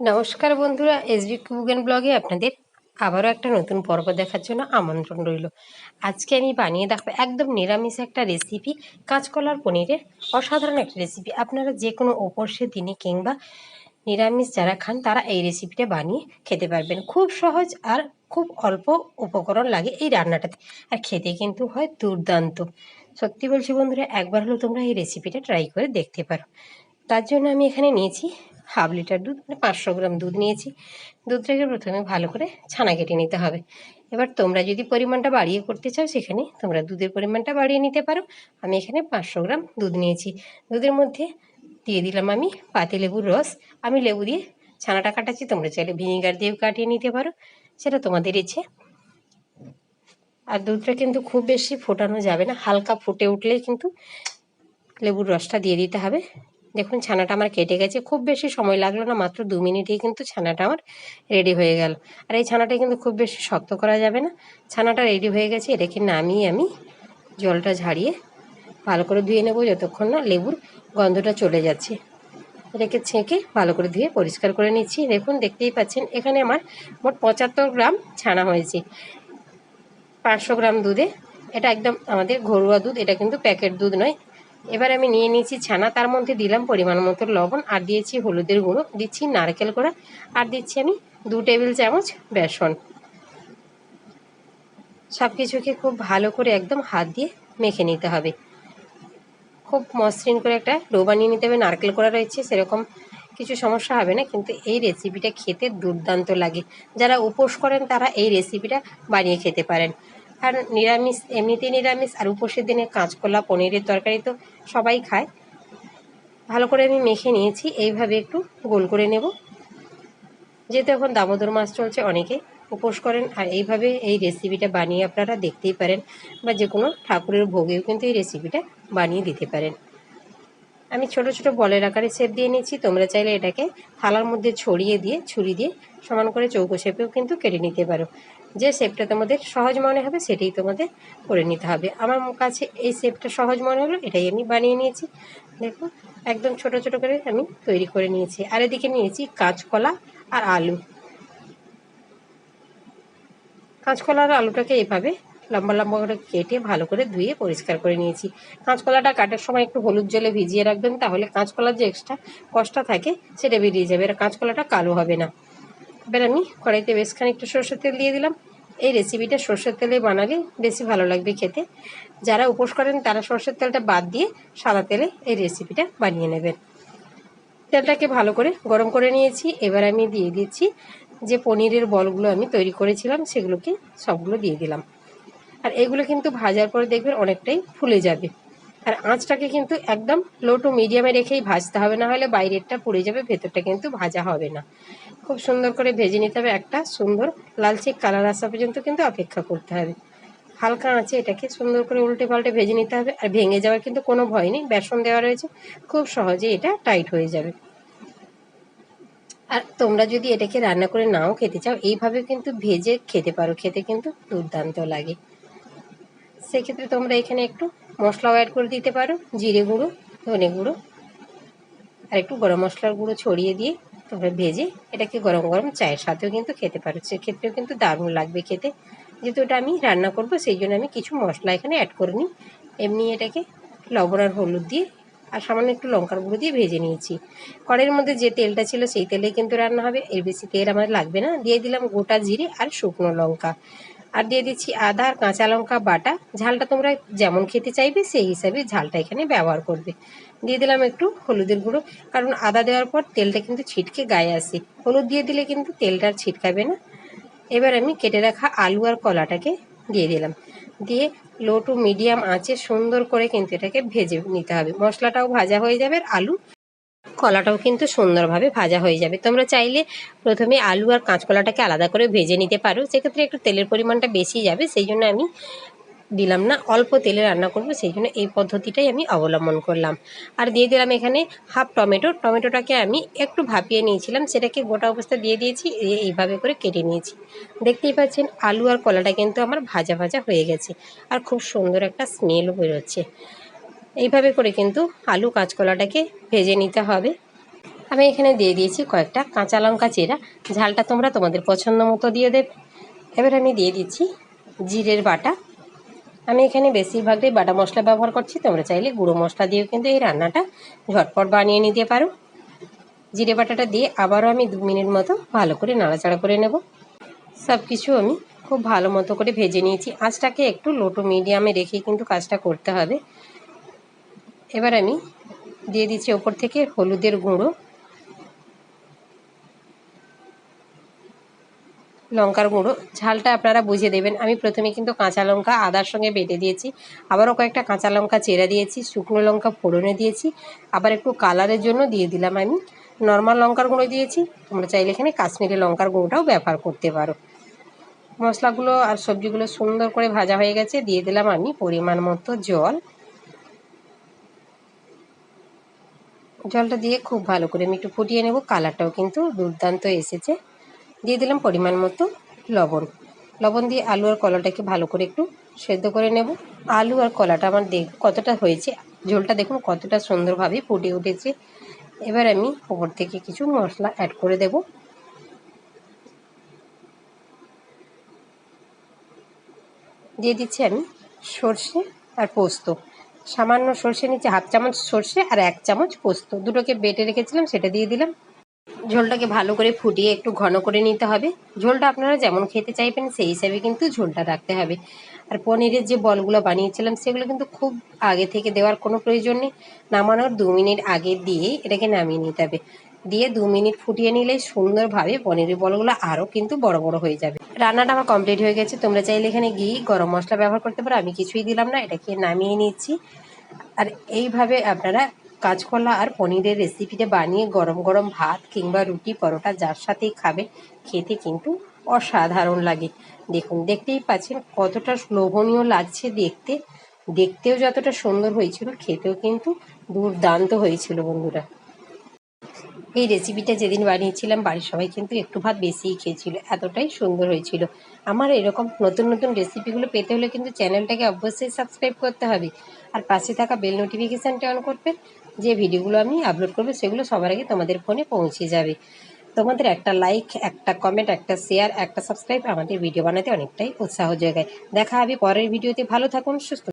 নমস্কার বন্ধুরা, এসবি কুগেন ব্লগে আপনাদের আবারও একটা নতুন পর্ব দেখার জন্য আমন্ত্রণ রইল। আজকে আমি বানিয়ে দেখাবো একদম নিরামিষ একটা রেসিপি কাঁচকলার পনিরের অসাধারণ একটা রেসিপি আপনারা যে কোনো উপর্ষের দিনে কিংবা নিরামিষ যারা খান, তারা এই রেসিপিটা বানিয়ে খেতে পারবেন। খুব সহজ আর খুব অল্প উপকরণ লাগে এই রান্নাটাতে। আর খেতে কিন্তু হয় দুর্দান্ত। সত্যি বলছি বন্ধুরা, একবার হলেও তোমরা এই রেসিপিটা ট্রাই করে দেখতে পারো। তার জন্য আমি এখানে নিয়েছি হাফ লিটার দুধ মানে পাঁচশো গ্রাম দুধ নিয়েছি। দুধটাকে প্রথমে ভালো করে ছানা কেটে নিতে হবে। এবার তোমরা যদি পরিমাণটা বাড়িয়ে করতে চাও সেখানে তোমরা দুধের পরিমাণটা বাড়িয়ে নিতে পারো। আমি এখানে পাঁচশো গ্রাম দুধ নিয়েছি। দুধের মধ্যে দিয়ে দিলাম আমি পাতি লেবুর রস। আমি লেবু দিয়ে ছানাটা কাটাচ্ছি, তোমরা চাইলে ভিনিগার দিয়েও কাটিয়ে নিতে পারো। সেটা তোমাদের ইচ্ছে। আর দুধটা কিন্তু খুব বেশি ফোটানো যাবে না, হালকা ফুটে উঠলেই কিন্তু লেবুর রসটা দিয়ে দিতে হবে। দেখুন, ছানাটা আমার কেটে গেছে। খুব বেশি সময় লাগল না, মাত্র দু মিনিটেই কিন্তু ছানাটা আমার রেডি হয়ে গেল। আর এই ছানাটা কিন্তু খুব বেশি শক্ত করা যাবে না। ছানাটা রেডি হয়ে গেছে, এটাকে নামিয়ে আমি জলটা ঝাড়িয়ে ভালো করে ধুয়ে নেব যতক্ষণ না লেবুর গন্ধটা চলে যাচ্ছে। এটাকে ছেঁকে ভালো করে ধুয়ে পরিষ্কার করে নিচ্ছি। দেখুন, দেখতেই পাচ্ছেন, এখানে আমার মোট পঁচাত্তর গ্রাম ছানা হয়েছে। পাঁচশো গ্রাম দুধে, এটা একদম আমাদের ঘরোয়া দুধ, এটা কিন্তু প্যাকেট দুধ নয় এবার আমি নিয়ে নিয়েছি ছানা, তার মধ্যে দিলাম পরিমাণ মতো লবণ, আর দিয়েছি হলুদের গুঁড়ো, দিচ্ছি নারকেল করা আর দিচ্ছি আমি দু টেবিল চামচ বেসন। সব কিছুকে খুব ভালো করে একদম হাত দিয়ে মেখে নিতে হবে। খুব মসৃণ করে একটা ডো বানিয়ে নিতে হবে, নারকেল করা রয়েছে, সেরকম কিছু সমস্যা হবে না, কিন্তু এই রেসিপিটা খেতে দুর্দান্ত লাগে। যারা উপোস করেন, তারা এই রেসিপিটা বানিয়ে খেতে পারেন। আর নিরামিষ, এমনিতেই নিরামিষ আর উপোসের দিনে কাঁচকলা, পনিরের তরকারি তো সবাই খায়। ভালো করে আমি মেখে নিয়েছি, এইভাবে একটু গোল করে নেব। যেহেতু এখন দামোদর মাছ চলছে, অনেকে উপোস করেন। আর এইভাবে এই রেসিপিটা বানিয়ে আপনারা দেখতেই পারেন, বা যে কোনো ঠাকুরের ভোগেও কিন্তু এই রেসিপিটা বানিয়ে দিতে পারেন। আমি ছোট ছোট বলের আকারে শেপ দিয়ে নিচ্ছি তোমরা চাইলে এটাকে থালার মধ্যে ছড়িয়ে দিয়ে, ছুরি দিয়ে সমান করে চৌকো শেপেও কিন্তু কেটে নিতে পারো। যে শেপটা তোমাদের সহজ মনে হবে, সেটাই তোমাদের করে নিতে হবে। আমার কাছে এই শেপটা সহজ মনে হলো, এটাই আমি বানিয়ে নিয়েছি। দেখো, একদম ছোট ছোট করে আমি তৈরি করে নিয়েছি। আর এদিকে নিয়েছি কাঁচকলা আর আলু। কাঁচকলা আর আলুটাকে এভাবে লম্বা লম্বা করে কেটে ভালো করে ধুয়ে পরিষ্কার করে নিয়েছি। কাঁচকলাটা কাটার সময় একটু হলুদ জলে ভিজিয়ে রাখবেন, তাহলে কাঁচকলার যে এক্সট্রা কষ্ট থাকে, সেটা বেরিয়ে যাবে। আর কাঁচকলাটা কালো হবে না। এবার আমি কড়াইতে বেশ খানিকটা সর্ষের তেল দিয়ে দিলাম। এই রেসিপিটা সর্ষের তেলে বানালে বেশি ভালো লাগবে খেতে। যারা উপোস করেন, তারা সর্ষের তেলটা বাদ দিয়ে সাদা তেলে এই রেসিপিটা বানিয়ে নেবেন। তেলটাকে ভালো করে গরম করে নিয়েছি। এবার আমি দিয়ে দিচ্ছি যে পনিরের বলগুলো আমি তৈরি করেছিলাম, সেগুলোকে সবগুলো দিয়ে দিলাম। আর এগুলো কিন্তু ভাজার পরে দেখবেন অনেকটাই ফুলে যাবে। আর আঁচটাকে কিন্তু একদম লো টু মিডিয়ামে রেখেই ভাজতে হবে, না হলে বাইরেরটা পুড়ে যাবে, ভেতরটা কিন্তু ভাজা হবে না। খুব সুন্দর করে ভেজে নিতে হবে একটা সুন্দর লালচে কালার আসা পর্যন্ত কিন্তু অপেক্ষা করতে হবে। হালকা আঁচে এটাকে সুন্দর করে উল্টে পাল্টে ভেজে নিতে হবে আর ভেঙে যাওয়ার কিন্তু কোনো ভয় নেই, বেসন দেওয়া রয়েছে, খুব সহজে এটা টাইট হয়ে যাবে। আর তোমরা যদি এটাকে রান্না করে নাও খেতে চাও, এইভাবে কিন্তু ভেজে খেতে পারো, খেতে কিন্তু দুর্দান্ত লাগে। সেক্ষেত্রে তোমরা এখানে একটু মশলাও অ্যাড করে দিতে পারো, জিরে গুঁড়ো, ধনে গুঁড়ো, আর একটু গরম মশলার গুঁড়ো ছড়িয়ে দিয়ে তোমরা ভেজে এটাকে গরম গরম চায়ের সাথেও কিন্তু খেতে পারো। সেক্ষেত্রেও কিন্তু দারুণ লাগবে খেতে। যেহেতু এটা আমি রান্না করব, সেই জন্য আমি কিছু মশলা এখানে অ্যাড করে নিই। এমনি এটাকে লবণ আর হলুদ দিয়ে আর সামান্য একটু লঙ্কার গুঁড়ো দিয়ে ভেজে নিয়েছি। কড়ের মধ্যে যে তেলটা ছিল সেই তেলেই কিন্তু রান্না হবে। এর বেশি তেল আমার লাগবে না। দিয়ে দিলাম গোটা জিরে আর শুকনো লঙ্কা। আর দিয়ে দিচ্ছি আদা আর কাঁচা লঙ্কা বাটা। ঝালটা তোমরা যেমন খেতে চাইবে, সেই হিসাবে ঝালটা এখানে ব্যবহার করবে। দিয়ে দিলাম একটু হলুদের গুঁড়ো। কারণ আদা দেওয়ার পর তেলটা কিন্তু ছিটকে গায়ে আসে। হলুদ দিয়ে দিলে কিন্তু তেলটা আর ছিটকাবে না। এবার আমি কেটে রাখা আলু আর কলাটাকে দিয়ে দিলাম। দিয়ে লো টু মিডিয়াম আঁচে সুন্দর করে কিন্তু এটাকে ভেজে নিতে হবে। মশলাটাও ভাজা হয়ে যাবে আর আলু কলাটাও কিন্তু সুন্দরভাবে ভাজা হয়ে যাবে। তোমরা চাইলে প্রথমে আলু আর কাঁচকলাটাকে আলাদা করে ভেজে নিতে পারো। সেক্ষেত্রে একটু তেলের পরিমাণটা বেশি যাবে। সেই জন্য আমি দিলাম না, অল্প তেলে রান্না করব, সেই জন্য এই পদ্ধতিটাই আমি অবলম্বন করলাম। আর দিয়ে দিলাম এখানে হাফ টমেটো, টমেটোটাকে আমি একটু ভাপিয়ে নিয়েছিলাম, সেটাকে গোটা অবস্থা দিয়ে দিয়েছি এইভাবে করে কেটে নিয়েছি। দেখতেই পাচ্ছেন, আলু আর কলাটা কিন্তু আমার ভাজা ভাজা হয়ে গেছে, আর খুব সুন্দর একটা স্মেলও বেরোচ্ছে। এইভাবে করে কিন্তু আলু কাঁচকলাটাকে ভেজে নিতে হবে। আমি এখানে দিয়ে দিয়েছি কয়েকটা কাঁচা লঙ্কা চেরা, ঝালটা তোমরা তোমাদের পছন্দ মতো দিয়ে দেবে। এবার আমি দিয়ে দিচ্ছি জিরের বাটা। আমি এখানে বেশিরভাগটাই বাটা মশলা ব্যবহার করছি, তোমরা চাইলে গুঁড়ো মশলা দিয়েও কিন্তু এই রান্নাটা ঝটপট বানিয়ে নিতে পারো। জিরে বাটাটা দিয়ে আবারও আমি দু মিনিট মতো ভালো করে নাড়াচাড়া করে নেব। সব কিছু আমি খুব ভালো মতো করে ভেজে নিয়েছি। আঁচটাকে একটু লো টু মিডিয়ামে রেখে কিন্তু কাজটা করতে হবে। এবার আমি দিয়ে দিচ্ছি ওপর থেকে হলুদের গুঁড়ো। লঙ্কার গুঁড়ো। ঝালটা আপনারা বুঝে দেবেন। আমি প্রথমে কিন্তু কাঁচা লঙ্কা আদার সঙ্গে বেটে দিয়েছি। আবারও কয়েকটা কাঁচা লঙ্কা চেরা দিয়েছি, শুকনো লঙ্কা ফোড়নে দিয়েছি। আবার একটু কালারের জন্য দিয়ে দিলাম আমি। নর্মাল লঙ্কার গুঁড়ো দিয়েছি। তোমরা চাইলে এখানে কাশ্মীরি লঙ্কার গুঁড়োটাও ব্যবহার করতে পারো। মশলাগুলো আর সবজিগুলো সুন্দর করে ভাজা হয়ে গেছে। দিয়ে দিলাম আমি পরিমাণ মতো জল। জলটা দিয়ে খুব ভালো করে আমি একটু ফুটিয়ে নেব। কালারটাও কিন্তু দুর্দান্ত এসেছে। দিয়ে দিলাম পরিমাণ মতো লবণ। লবণ দিয়ে আলু আর কলাটাকে ভালো করে একটু সেদ্ধ করে নেব। আলু আর কলাটা আমার দেখ, কতটা হয়েছে, ঝোলটা দেখুন কতটা সুন্দরভাবে ফুটে উঠেছে। এবার আমি ওপর থেকে কিছু মশলা অ্যাড করে দেব। দিয়ে দিচ্ছি আমি সর্ষে আর পোস্ত। সামান্য সর্ষে নিচে হাফ চামচ সর্ষে আর এক চামচ পোস্ত। দুটোকে বেটে রেখেছিলাম, সেটা দিয়ে দিলাম। ঝোলটাকে ভালো করে ফুটিয়ে একটু ঘন করে নিতে হবে। ঝোলটা আপনারা যেমন খেতে চাইবেন সেই হিসাবে কিন্তু ঝোলটা রাখতে হবে। আর পনিরের যে বলগুলো বানিয়েছিলাম সেগুলো কিন্তু খুব আগে থেকে দেওয়ার কোনো প্রয়োজন নেই। নামানোর দু মিনিট আগে দিয়ে এটাকে নামিয়ে নিতে হবে। দিয়ে দু মিনিট ফুটিয়ে নিলে সুন্দরভাবে পনিরের বলগুলো আরও কিন্তু বড় বড় হয়ে যাবে। রান্নাটা আমার কমপ্লিট হয়ে গেছে। তোমরা চাইলে এখানে ঘি, গরম মশলা ব্যবহার করতে পারো। আমি কিছুই দিলাম না। এটাকে নামিয়ে নিচ্ছি। আর এইভাবে আপনারা কাঁচকলা আর পনিরের রেসিপিটা বানিয়ে গরম গরম ভাত কিংবা রুটি পরোটা যার সাথেই খাবে খেতে কিন্তু অসাধারণ লাগে। দেখুন, দেখতেই পাচ্ছেন কতটা লোভনীয় লাগছে দেখতে। দেখতেও যতটা সুন্দর হয়েছিল, খেতেও কিন্তু দুর্দান্ত হয়েছিল বন্ধুরা। এই রেসিপিটা যেদিন বানিয়েছিলাম, বাড়ির সবাই কিন্তু একটু ভাত বেশিই খেয়েছিল, এতটাই সুন্দর হয়েছিল। আমার এরকম নতুন নতুন রেসিপিগুলো পেতে হলে কিন্তু চ্যানেলটাকে অবশ্যই সাবস্ক্রাইব করতে হবে। আর পাশে থাকা বেল নোটিফিকেশানটা অন করবে যে ভিডিওগুলো আমি আপলোড করব, সেগুলো সবার আগে তোমাদের ফোনে পৌঁছে যাবে। তোমাদের একটা লাইক একটা কমেন্ট একটা শেয়ার একটা সাবস্ক্রাইব আমাদের ভিডিও বানাতে অনেকটাই উৎসাহ যোগায়। দেখা হবে পরের ভিডিওতে ভালো থাকুন, সুস্থ